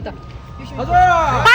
나왔다. 가자!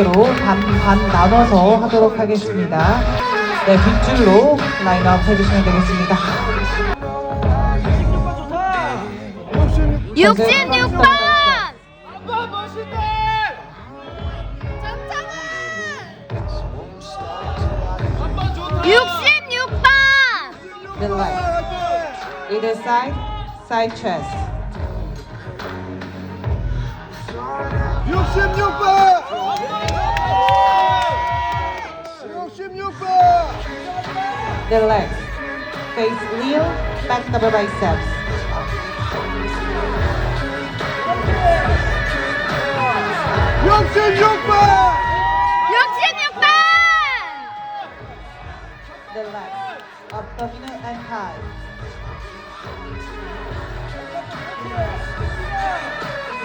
개로 반 반 나눠서 하도록 하겠습니다. 네, 빗줄로 라인업 해주시면 되겠습니다. 66번! 아빠 멋있네! 아빠 좋다! 66번! The left. Either side, side chest. 66번! 66번! The legs. Face kneel, back double biceps. 육십육 번 66번! The legs. Abdominal and thigh.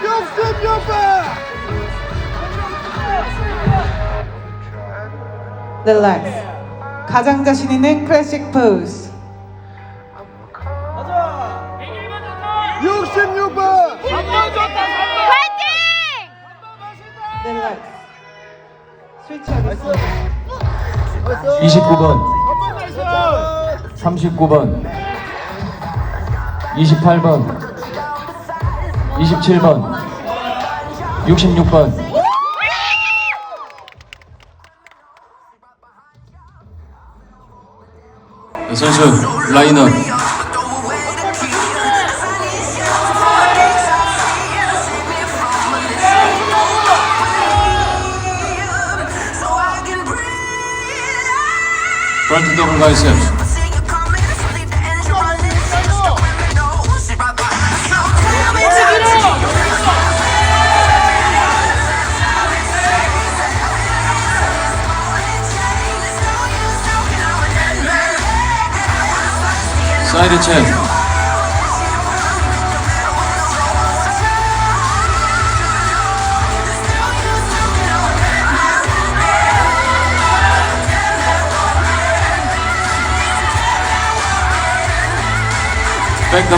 육십육 번 The legs. 가장 자신 있는 클래식 포즈. 육십육 번 3번 좋다 3번 파이팅! 스위치하겠습니다. 29번, 3번 나이스 39번, 28번, 27번, 66번. 선수 라인업. 프런트 더블 바이셉 사이드 체크 백더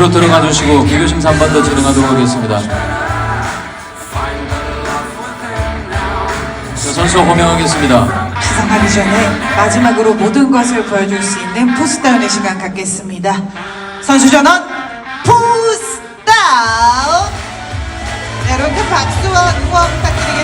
뒤로 들어가 주시고 개교 심사 한 번 더 진행하도록 하겠습니다. 자, 선수 호명하겠습니다. 시상하기 전에 마지막으로 모든 것을 보여줄 수 있는 포스다운의 시간 갖겠습니다. 선수 전원 포스다운! 네, 여러분 큰 박수와 응원 부탁드리겠습니다.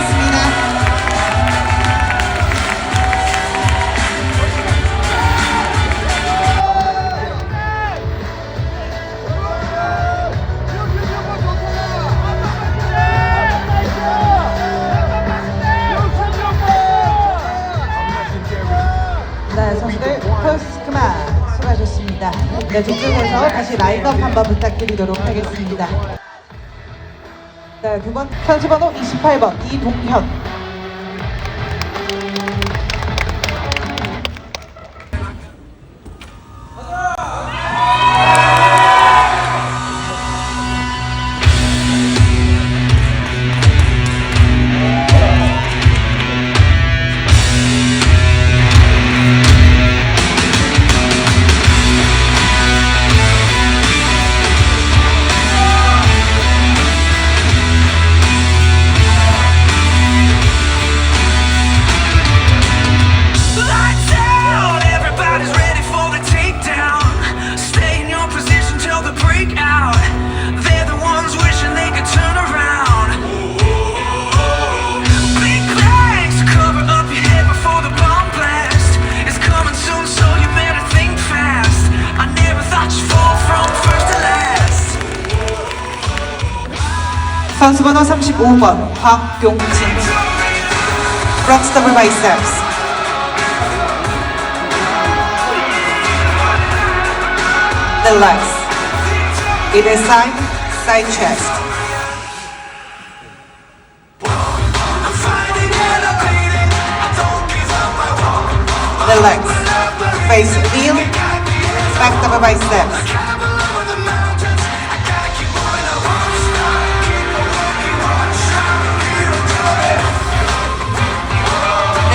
있습니다. 네, 뒤쪽에서 다시 라인업 한번 부탁드리도록 하겠습니다. 네, 두번 30번호 28번 이동현 선수 번호 35번 박용진. Flex double biceps. The legs. Either side, side chest. I'm fighting elevated. I don't give up, I walk. The legs. Face wheel, back double biceps.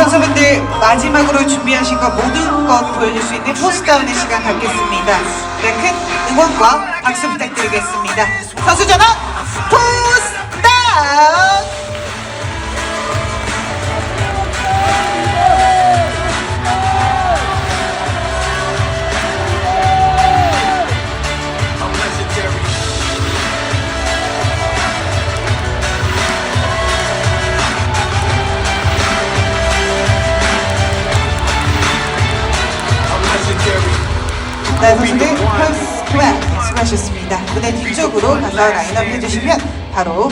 선수분들 마지막으로 준비하신 것 모든 것 보여줄 수 있는 포스다운의 시간 갖겠습니다. 네, 큰 응원과 박수 부탁드리겠습니다. 선수 전원 포스다운! 바로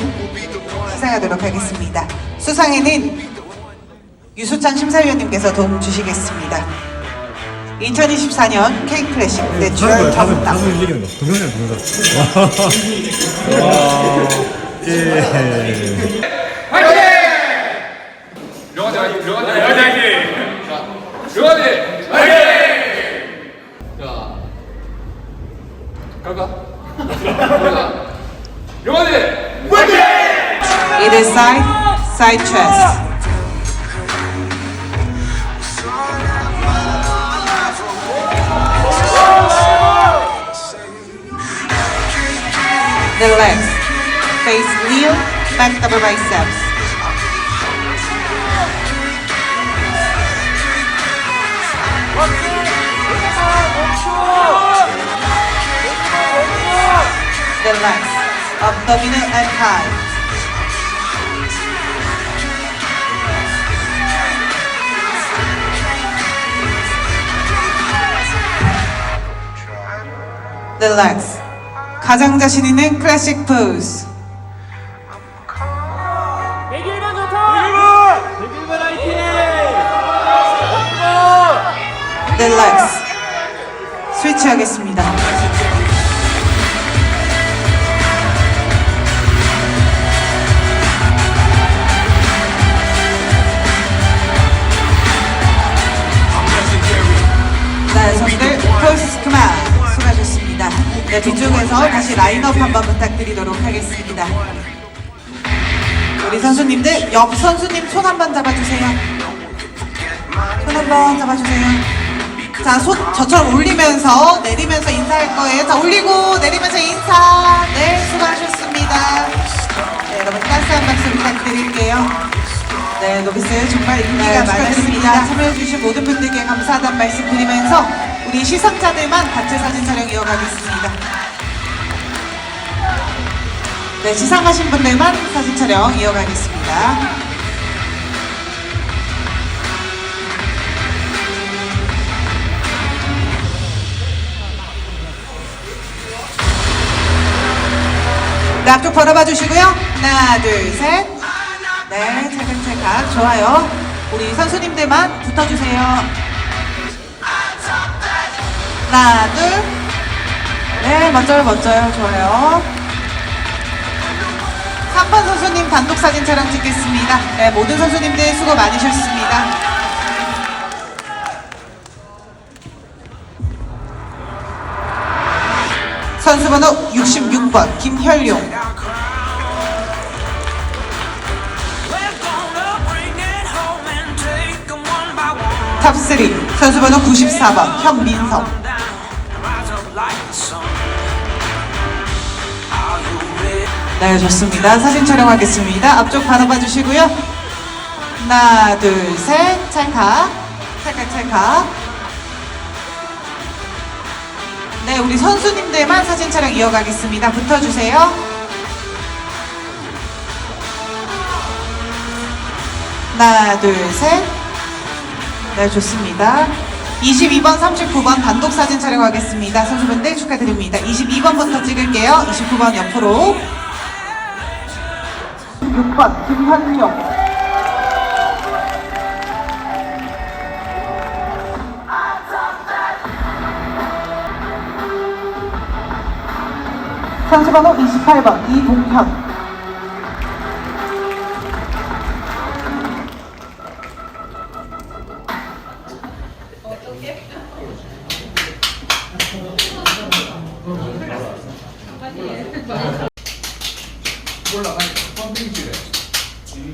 시상하도록 하겠습니다. 수상에는 유수찬 심사위원님께서 도움 주시겠습니다. 2024년 K 클래식 주연 거야, 다른 정답. 다른 움직이는 거. 동영상 동영상. 와. 예. Either side, side chest. The legs. Face wheel, back double biceps. The legs. Abdominal and legs. 가장 자신 있는 클래식 포즈. 백일반 좋다! 백일반 화이팅! The legs. 스위치하겠습니다. 네, 선수들 펄스 그만. 네, 뒤쪽에서 다시 라인업 한번 부탁드리도록 하겠습니다. 우리 선수님들 옆 선수님 손 한번 잡아주세요. 손 한번 잡아주세요. 자, 손 저처럼 올리면서 내리면서 인사할 거예요. 자, 올리고 내리면서 인사. 네, 수고하셨습니다. 네, 여러분 따스한 박수 부탁드릴게요. 네, 노비스 정말 인기가 많았습니다. 참여해주신 모든 분들께 감사하다는 말씀 드리면서 우리 시상자들만 단체 사진 촬영 이어가겠습니다. 네, 네, 지상하신 분들만 사진 촬영 이어가겠습니다. 네, 앞쪽 바라봐 주시고요. 하나, 둘, 셋. 네, 찰칵찰칵. 좋아요. 우리 선수님들만 붙어주세요. 하나, 둘. 네, 멋져요, 멋져요. 좋아요. 3번 선수님 단독 사진 촬영 찍겠습니다. 네, 모든 선수님들 수고 많으셨습니다. 선수 번호 66번 김혈용 We're gonna bring it home and take them one by one 탑3 선수 번호 94번 현민성 네 좋습니다. 사진 촬영하겠습니다. 앞쪽 바라봐 주시고요. 하나 둘 셋. 찰칵. 찰칵 찰칵. 네 우리 선수님들만 사진 촬영 이어가겠습니다. 붙어주세요. 하나 둘 셋 네 좋습니다. 22번 39번 단독 사진 촬영하겠습니다. 선수분들 축하드립니다. 22번부터 찍을게요. 29번 옆으로 6번 김현용 선수번호 28번 이동현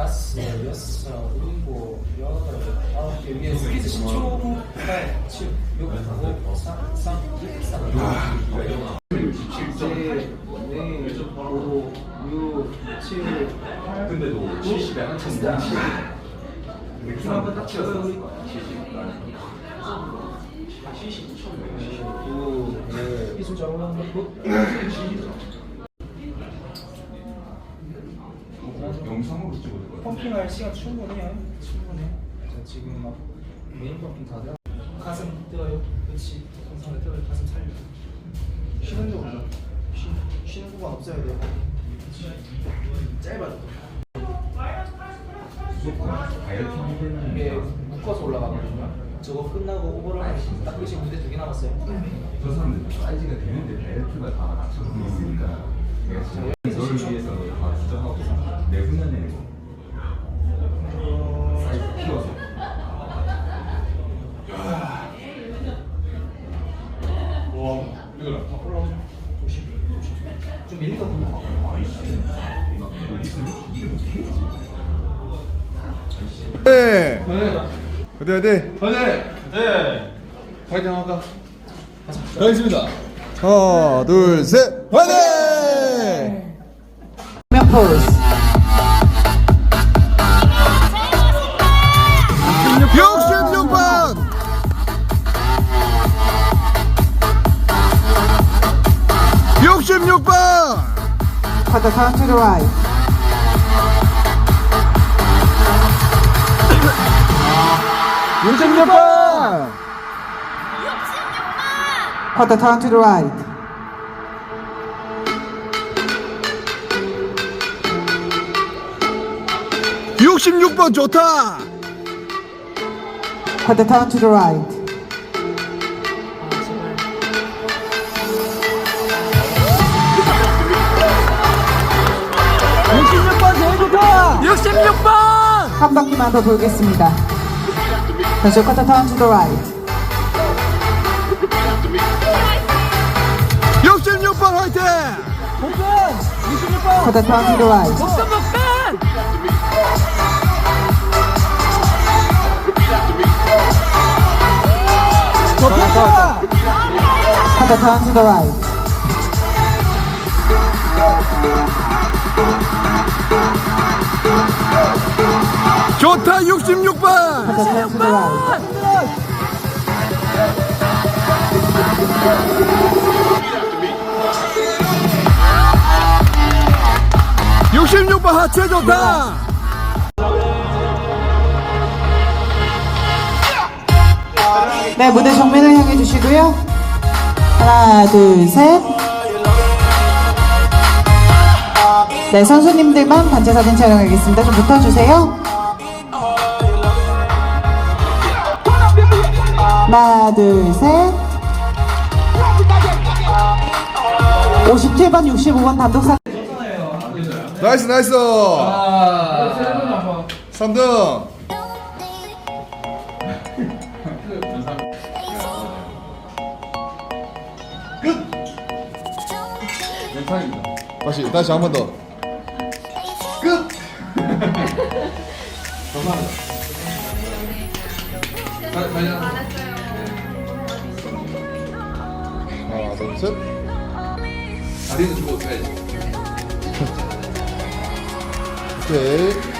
다섯, 여섯, 일곱, 여덟, 아홉 개 위에 스피드 10초, 8, 7, 6, 5, 4, 3, 2, 3, 2, 7, 네, 5, 6, 7, 8, 근데도 70에 한참 한번 딱 치워요. 9, 네, 이술 잡으면 굿. 영상으로 찍어도 돼. 펌핑할 시간 충분해요. 충분해. 자 지금 막 메인 펌핑 다 돼. 가슴 뜨어요. 그렇지. 정상에 뜨어요. 가슴 살려. 쉬는 데 올라. 쉬, 쉬는 구간 없어야 돼요. 짧아져. 이게 묶어서 올라가거든요. 저거 끝나고 오버를 딱 끝이 무대 두 개 남았어요. 저 사람들 사이즈가 되는데 벨트가 다 맞춰서 돼 있으니까 너를 위해서 다 주장하고 내 훈련에 사이즈 키워서 와, 이거라. 올라오죠. 조심. 조심. 좀 밀리다 보면 네. 어디 어디? 어디? 네. 파이팅 할까? 가겠습니다. 하나, 둘, 셋, 파이팅! pose. 육십 육 번. 육십 육 번. Put the palm to the right. 육십 육 번. Put the palm to the right. 66번 좋다. Put the turn to the right. 한 바퀴만 더 돌겠습니다. 다시 커터 타운 투더 라이트. 66번 화이팅! 커터 타운 투더 라이트. To the right. To the right. 좋다 66번 To the turn to the right. 66번 하체 좋다 네, 무대 정면을 향해 주시고요. 하나, 둘, 셋. 네, 선수님들만 단체 사진 촬영하겠습니다. 좀 붙어주세요. 하나, 둘, 셋. 57번, 65번 단독 사진. 나이스 나이스 3등 다시 다시 한 번 더. 끝. 하나 둘 셋. 다리는 주고. 오케이. 오케이.